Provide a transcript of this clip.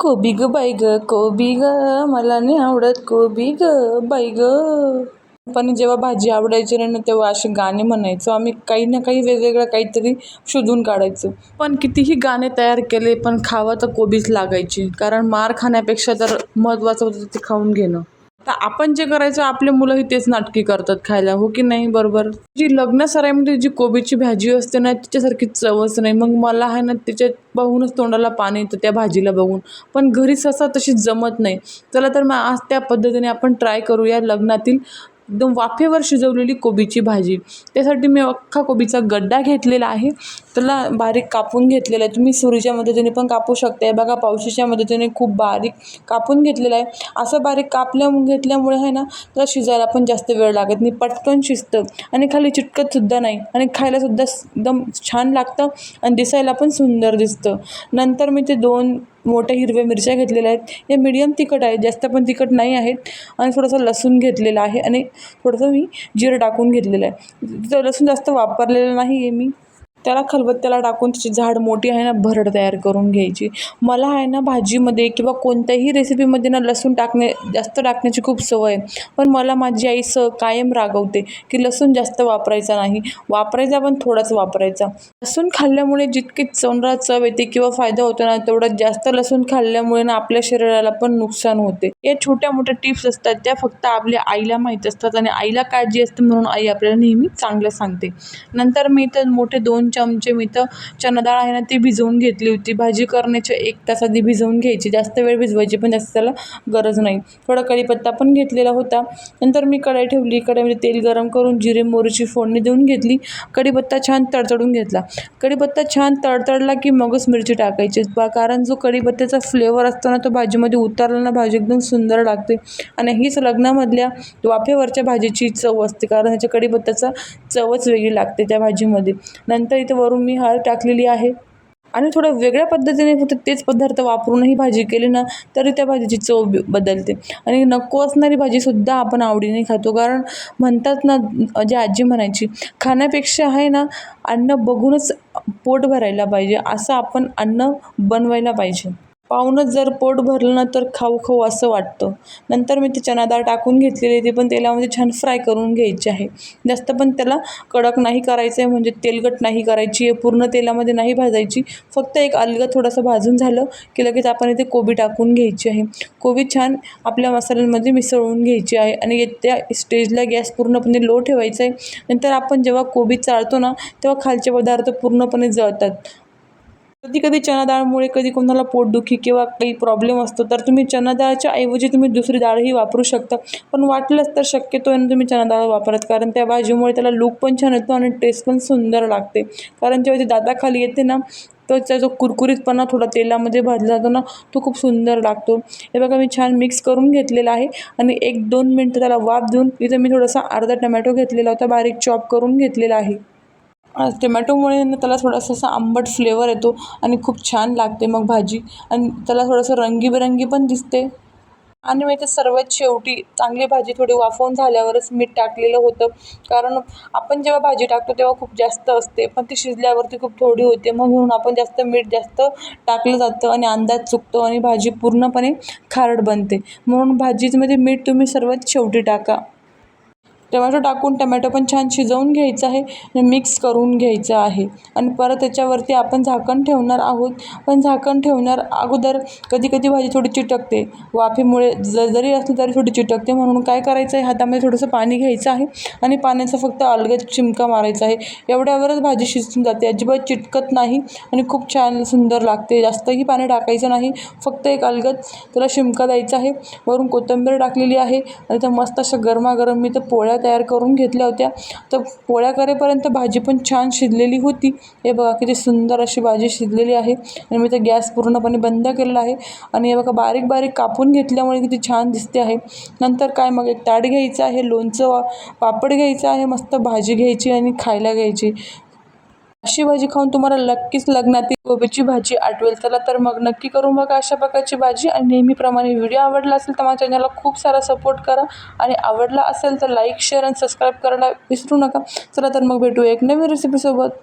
कोबी ग बाई ग कोबी ग मला नाही आवडत कोबी ग बाई ग. पण जेव्हा भाजी आवडायची नाही ना तेव्हा असे गाणे म्हणायचो. आम्ही काही ना काही वेगवेगळं काहीतरी शोधून काढायचो. पण कितीही गाणे तयार केले पण खावं तर कोबीच लागायची. कारण मार खाण्यापेक्षा तर महत्त्वाचं होतं ते खाऊन घेणं. तर आपण जे करायचं आपले मुलंही तेच नाटकी करतात खायला हो की नाही? बरोबर. जी लग्न सराईमध्ये जी कोबीची भाजी असते ना तिच्यासारखी चवच नाही. मग मला आहे ना त्याच्यात बघूनच तोंडाला पाणी येतं त्या भाजीला बघून. पण घरी सहसा तशी जमत नाही. चला तर मग आज त्या पद्धतीने आपण ट्राय करूया लग्नातील एकदम वाफेवर शिजवलेली कोबीची भाजी. त्यासाठी मी अख्खा कोबीचा गड्डा घेतलेला आहे. त्याला बारीक कापून घेतलेला आहे. तुम्ही सुरीच्या मदतीने पण कापू शकताय बघा पावशीच्या मदतीने खूप बारीक कापून घेतलेला आहे. असं बारीक कापल्या घेतल्यामुळे आहे ना त्याला शिजायला पण जास्त वेळ लागत नाही. पटकन शिजतं. आणि खाली चिटकतसुद्धा नाही. आणि खायलासुद्धा एकदम छान लागतं आणि दिसायला पण सुंदर दिसतं. नंतर मी ते दोन मोठ्या हिरव्या मिरच्या घेतलेल्या आहेत. हे मिडियम तिखट आहेत जास्त पण तिखट नाही आहेत. आणि थोडंसं लसूण घेतलेलं आहे आणि थोडंसं मी जिरं टाकून घेतलेलं आहे. तिथं लसूण जास्त वापरलेलं नाही आहे मी. त्याला खलबत्त्याला टाकून त्याची झाड मोठी आहे ना भरड तयार करून घ्यायची. मला आहे ना भाजीमध्ये किंवा कोणत्याही रेसिपीमध्ये ना लसूण टाकणे जास्त टाकण्याची खूप सवय आहे. पण मला माझी आई स कायम रागवते की लसूण जास्त वापरायचा नाही. वापरायचा पण थोडाच वापरायचा. लसूण खाल्ल्यामुळे जितकी चवणारा चव येते किंवा फायदा होतो ना तेवढा जास्त लसूण खाल्ल्यामुळे ना आपल्या शरीराला पण नुकसान होते. या छोट्या मोठ्या टिप्स असतात त्या फक्त आपल्या आईला माहीत असतात आणि आईला काळजी असते म्हणून आई आपल्याला नेहमी चांगलं सांगते. नंतर मी तर मोठे दोन चमचे मी तर चना डाळ आहे ना ती भिजवून घेतली होती. भाजी करण्याच्या एक तास आधी भिजवून घ्यायची. जास्त वेळ भिजवायची पण जास्त त्याला गरज नाही. थोडा कढीपत्ता पण घेतलेला होता. नंतर मी कढाई ठेवली. कढाईमध्ये तेल गरम करून जिरे मोरीची फोडणी देऊन घेतली. कढीपत्ता छान तडतडून घेतला. कढीपत्ता छान तडतडला की मगच मिरची टाकायची. बा कारण जो कढीपत्त्याचा फ्लेवर असतो ना तो भाजीमध्ये उतरला ना भाजी एकदम सुंदर लागते. आणि हीच लग्नामधल्या वाफेवरच्या भाजीची चव असते. कारण ह्याच्या कढीपत्त्याचा चवच वेगळी लागते त्या भाजीमध्ये. नंतर इथे वरून मी हळद टाकलेली आहे. आणि थोडं वेगळ्या पद्धतीने फक्त तेच पदार्थ वापरूनही भाजी केली ना तरी त्या भाजीची चव बदलते. आणि नको असणारी भाजीसुद्धा आपण आवडीने खातो. कारण म्हणतात ना जे आजी म्हणायची खाण्यापेक्षा आहे ना अन्न बघूनच पोट भरायला पाहिजे. असं आपण अन्न बनवायला पाहिजे. पाहूनच जर पोट भरलं ना तर खाऊ खाऊ असं वाटतं. नंतर मी ते चना डाळ टाकून घेतलेली ती पण तेलामध्ये छान फ्राय करून घ्यायची आहे. जास्त पण त्याला कडक नाही करायचं आहे म्हणजे तेलकट नाही करायची आहे पूर्ण तेलामध्ये नाही भाजायची. फक्त एक अलगद थोडंसं भाजून झालं की लगेच आपण इथे कोबी टाकून घ्यायची आहे. कोबी छान आपल्या मसाल्यांमध्ये मिसळून घ्यायची आहे आणि त्या स्टेजला गॅस पूर्णपणे लो ठेवायचा आहे. नंतर आपण जेव्हा कोबी चाळतो ना तेव्हा खालचे पदार्थ पूर्णपणे जळतात. कधी कधी चना डाळमुळे कधी कोणाला पोटदुखी किंवा काही प्रॉब्लेम असतो तर तुम्ही चना डाळच्या ऐवजी तुम्ही दुसरी डाळही वापरू शकता. पण वाटलंच तर शक्यतो आहे तुम्ही चना डाळ वापरत कारण त्या भाजीमुळे त्याला लूक पण छान येतो आणि टेस्ट पण सुंदर लागते. कारण जेव्हा ती दाताखाली येते ना तर त्याचा जो कुरकुरीतपणा थोडा तेलामध्ये भाजला जातो ना तो खूप सुंदर लागतो. हे बघा मी छान मिक्स करून घेतलेला आहे आणि एक दोन मिनटं त्याला वाफ देऊन इथं मी थोडासा अर्धा टमॅटो घेतलेला होता बारीक चॉप करून घेतलेला आहे. टोमॅटोमुळे ना त्याला थोडासा असा आंबट फ्लेवर येतो आणि खूप छान लागते मग भाजी. आणि त्याला थोडंसं रंगीबेरंगी पण दिसते. आणि मग ते सर्वात शेवटी चांगली भाजी थोडी वाफवून झाल्यावरच मीठ टाकलेलं होतं. कारण आपण जेव्हा भाजी टाकतो तेव्हा खूप जास्त असते. पण ती शिजल्यावरती खूप थोडी होते. मग म्हणून आपण जास्त मीठ जास्त टाकलं जातं आणि अंदाज चुकतो आणि भाजी पूर्णपणे खारट बनते. म्हणून भाजीमध्ये मीठ तुम्ही सर्वात शेवटी टाका. टमॅटो टाकून टमॅटो पण छान शिजवून घ्यायचं आहे आणि मिक्स करून घ्यायचं आहे. आणि परत त्याच्यावरती आपण झाकण ठेवणार आहोत. पण झाकण ठेवणार अगोदर कधी कधी भाजी थोडी चिटकते. वाफेमुळे ज जरी असली तरी थोडी चिटकते. म्हणून काय करायचं आहे? हातामध्ये थोडंसं पाणी घ्यायचं आहे आणि पाण्याचा फक्त अलगद चिमका मारायचा आहे. एवढ्यावरच भाजी शिजून जाते. अजिबात चिटकत नाही आणि खूप छान सुंदर लागते. जास्तही पाणी टाकायचं नाही. फक्त एक अलगद त्याला शिमका द्यायचा आहे. वरून कोथिंबीर टाकलेली आहे. आणि त्या मस्त अशा गरमागरम मी तर पोळ्या तयार करून घेतल्या होत्या. तर पोळ्या करेपर्यंत भाजी पण छान शिजलेली होती. हे बघा किती सुंदर अशी भाजी शिजलेली आहे. आणि मी तर गॅस पूर्णपणे बंद केलेला आहे. आणि हे बघा बारीक बारीक कापून घेतल्यामुळे किती छान दिसते आहे. नंतर काय मग एक ताट घ्यायचं आहे लोणचं वा पापड घ्यायचं आहे मस्त भाजी घ्यायची आणि खायला घ्यायची. अशी भाजी खाऊन तुम्हाला नक्कीच लग्नातील कोबीची भाजी आठवेल. चला तर मग नक्की करून बघा अशा प्रकारची भाजी. आणि नेहमीप्रमाणे व्हिडिओ आवडला असेल तर माझ्या चॅनलला खूप सारा सपोर्ट करा. आणि आवडला असेल तर लाईक शेअर आणि सबस्क्राईब करायला विसरू नका. चला तर मग भेटू एक नवीन रेसिपीसोबत